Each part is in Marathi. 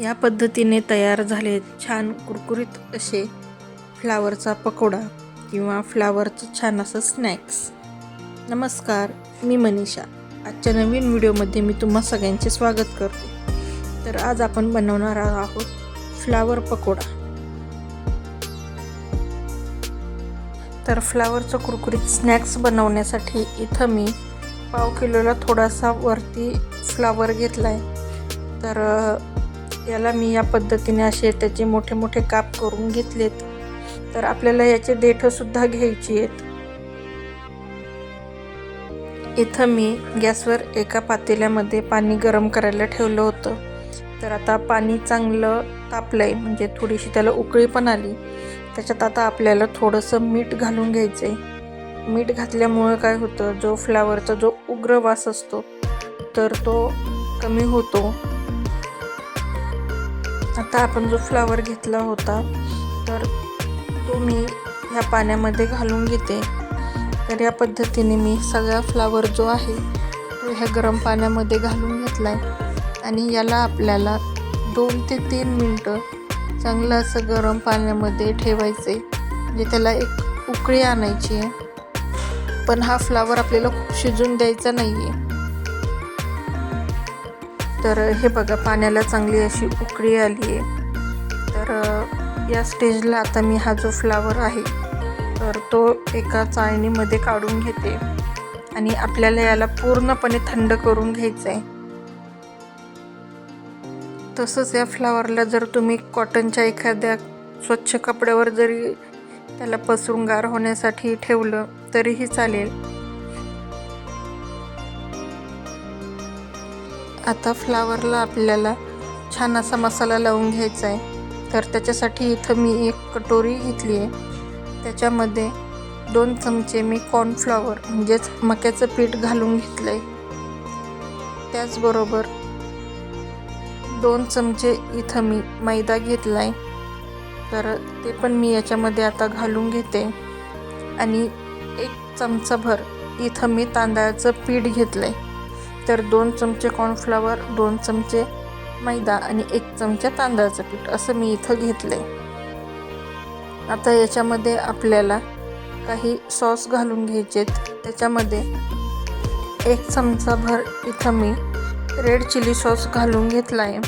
या पद्धतीने तयार झाले छान कुरकुरीत असे फ्लावरचा पकोडा किंवा फ्लावरचं छान असं स्नॅक्स. नमस्कार मी मनीषा. आजच्या नवीन व्हिडिओमध्ये मी तुम्हा सगळ्यांचे स्वागत करते. तर आज आपण बनवणार आहोत फ्लावर पकोडा. तर फ्लावरचं कुरकुरीत स्नॅक्स बनवण्यासाठी इथं मी पाव किलोला थोडासा वरती फ्लावर घेतला आहे तर याला मी या पद्धतीने असे त्याचे मोठे मोठे काप करून घेतलेत. तर आपल्याला याचे देठंसुद्धा घ्यायची आहेत. इथं मी गॅसवर एका पातेल्यामध्ये पाणी गरम करायला ठेवलं होतं. तर आता पाणी चांगलं तापलं आहे म्हणजे थोडीशी त्याला उकळी पण आली. त्याच्यात आता आपल्याला थोडंसं मीठ घालून घ्यायचं आहे मीठ घातल्यामुळं काय होतं जो फ्लावरचा जो उग्र वास असतो तर तो कमी होतो. आता आपण जो फ्लावर घेतला होता तर तो मी ह्या पाण्यामध्ये घालून घेते. तर या पद्धतीने मी सगळा फ्लावर जो आहे तो ह्या गरम पाण्यामध्ये घालून घेतला आहे आणि याला आपल्याला दोन ते तीन मिनटं चांगलं असं गरम पाण्यामध्ये ठेवायचे म्हणजे त्याला एक उकळी आणायची आहे. पण हा फ्लावर आपल्याला खूप शिजून द्यायचा नाही आहे तर हे बघा पाण्याला चांगली अशी उकळी आली आहे. तर या स्टेजला आता मी हा जो फ्लावर आहे तर तो एका चाळणीमध्ये काढून घेते. आणि आपल्याला याला पूर्णपणे थंड करून घ्यायचं आहे तसंच या फ्लावरला जर तुम्ही कॉटनच्या एखाद्या स्वच्छ कपड्यावर जरी त्याला पसरून गार होण्यासाठी ठेवलं तरीही चालेल. आता फ्लावरला आपल्याला छान असा मसाला लावून घ्यायचा आहे. तर त्याच्यासाठी इथं मी एक कटोरी घेतली आहे. त्याच्यामध्ये दोन चमचे मी कॉर्नफ्लॉवर म्हणजेच मक्याचं पीठ घालून घेतलं आहे त्याचबरोबर दोन चमचे इथं मी मैदा घेतला आहे तर ते पण मी याच्यामध्ये आता घालून घेते. आणि एक चमचाभर इथं मी तांदळाचं पीठ घेतलं आहे तर दोन चमचे कॉर्नफ्लॉवर दोन चमचे मैदा आणि एक चमचा तांदळाचं पीठ. असं मी इथं घेतलं आहे आता याच्यामध्ये आपल्याला काही सॉस घालून घ्यायचेत. त्याच्यामध्ये एक चमचाभर इथं मी रेड चिली सॉस घालून घेतला आहे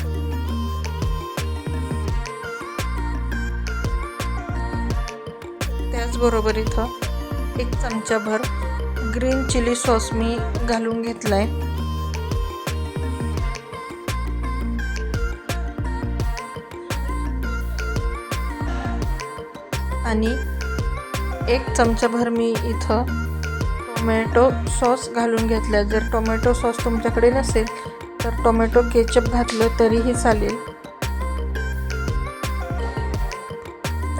त्याचबरोबर इथं एक चमचाभर ग्रीन चिली सॉस मी घालून घेतला आहे आणि एक चमचाभर मी इथं टोमॅटो सॉस घालून घेतला जर टोमॅटो सॉस तुमच्याकडे नसेल तर टोमॅटो केचप घातलं तरीही चालेल.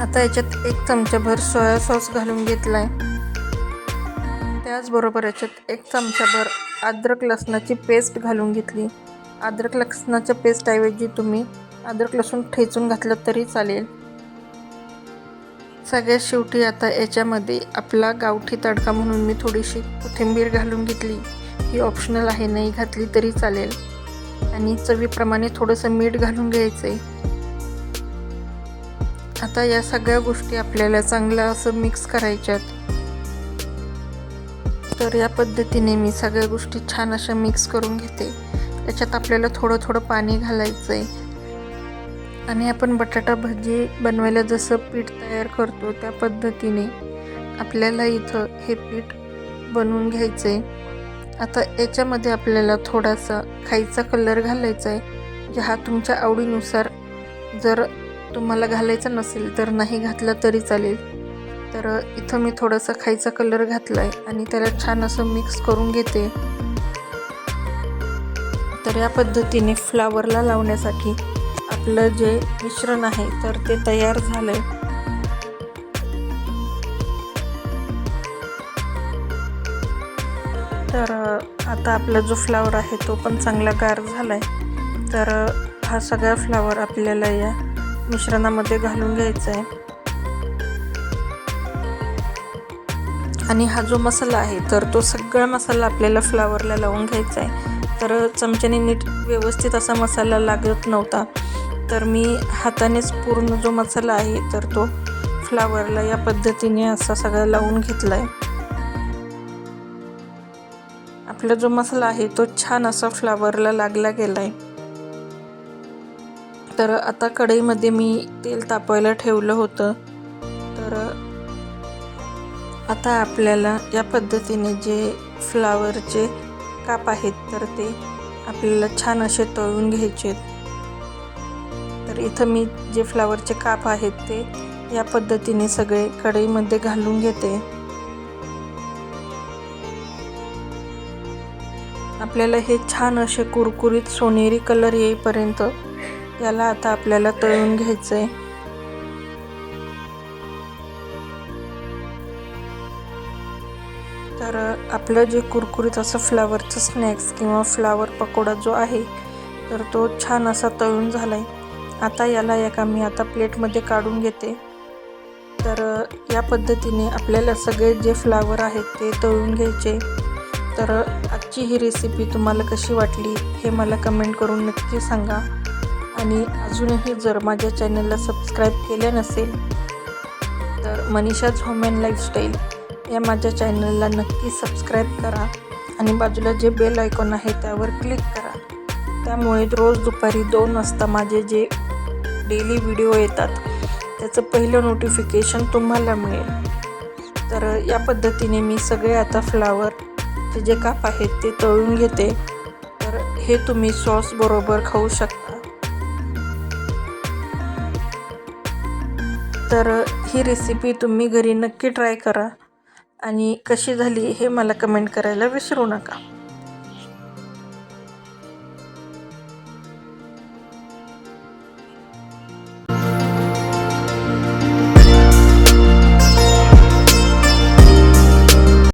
आता याच्यात एक चमचाभर सोया सॉस घालून घेतला आहे त्याचबरोबर याच्यात एक चमचाभर अद्रक लसणाची पेस्ट घालून घेतली. अद्रक लसणाच्या पेस्टऐवजी तुम्ही अद्रक लसूण ठेचून घातलं तरी चालेल. सगळ्यात शेवटी आता याच्यामध्ये आपला गावठी तडका म्हणून मी थोडीशी कोथिंबीर घालून घेतली. ही ऑप्शनल आहे नाही घातली तरी चालेल. आणि चवीप्रमाणे थोडंसं मीठ घालून घ्यायचं आहे आता या सगळ्या गोष्टी आपल्याला चांगलं असं मिक्स करायच्यात. तर या पद्धतीने मी सगळ्या गोष्टी छान अशा मिक्स करून घेते. त्याच्यात आपल्याला थोडं थोडं पाणी घालायचं आहे आणि आपण बटाटा भजी बनवायला जसं पीठ तयार करतो त्या पद्धतीने आपल्याला इथं हे पीठ बनवून घ्यायचं आहे आता याच्यामध्ये आपल्याला थोडासा खायचा कलर घालायचा आहे म्हणजे हा तुमच्या आवडीनुसार जर तुम्हाला घालायचा नसेल तर नाही घातला तरी चालेल. तर इथं मी थोडासा खायचा कलर घातला आहे आणि त्याला छान असं मिक्स करून घेते. तर या पद्धतीने फ्लावरला लावण्यासाठी आपलं जे मिश्रण आहे तर ते तयार झालं आहे तर आता आपला जो फ्लावर आहे तो पण चांगला गार झाला आहे तर हा सगळा फ्लावर आपल्याला या मिश्रणामध्ये घालून घ्यायचा आहे आणि हा जो मसाला आहे तर तो सगळा मसाला आपल्याला फ्लावरला लावून घ्यायचा आहे तर चमच्याने नीट व्यवस्थित असा मसाला लागत नव्हता. तर मी हातानेच पूर्ण जो मसाला आहे तर तो फ्लावरला या पद्धतीने असा सगळा लावून घेतला आहे आपला जो मसाला आहे तो छान असा फ्लावरला लागला गेला आहे तर आता कढईमध्ये मी तेल तापवायला ठेवलं होतं. तर आता आपल्याला या पद्धतीने जे फ्लावरचे काप आहेत तर ते आपल्याला छान असे तळून घ्यायचे आहेत तर इथं मी जे फ्लावरचे काप आहेत ते या पद्धतीने सगळे कढईमध्ये घालून घेते. आपल्याला हे छान असे कुरकुरीत सोनेरी कलर येईपर्यंत याला आता आपल्याला तळून घ्यायचं आहे तर आपलं जे कुरकुरीत असं फ्लावरचं स्नॅक्स किंवा फ्लावर पकोडा जो आहे तर तो छान असा तळून झाला आहे आता याला एका मी आता प्लेटमध्ये काढून घेते. तर या पद्धतीने आपल्याला सगळे जे फ्लावर आहेत ते तळून घ्यायचे. तर आजची ही रेसिपी तुम्हाला कशी वाटली हे मला कमेंट करून नक्की सांगा. आणि अजूनही जर माझ्या चॅनलला सबस्क्राईब केले नसेल तर मनीषाज होम अँड लाईफस्टाईल या माझ्या चॅनलला नक्की सबस्क्राईब करा. आणि बाजूला जे बेल आयकॉन आहे त्यावर क्लिक करा. त्यामुळे रोज दुपारी दोन वाजता माझे जे डेली व्हिडिओ येतात. त्याचं पहिलं नोटिफिकेशन तुम्हाला मिळेल. तर या पद्धतीने मी सगळे आता फ्लावरचे जे काप आहेत ते तळून घेते. तर हे तुम्ही सॉस बरोबर खाऊ शकता. तर ही रेसिपी तुम्ही घरी नक्की ट्राय करा. आणि कशी झाली हे मला कमेंट करायला विसरू नका.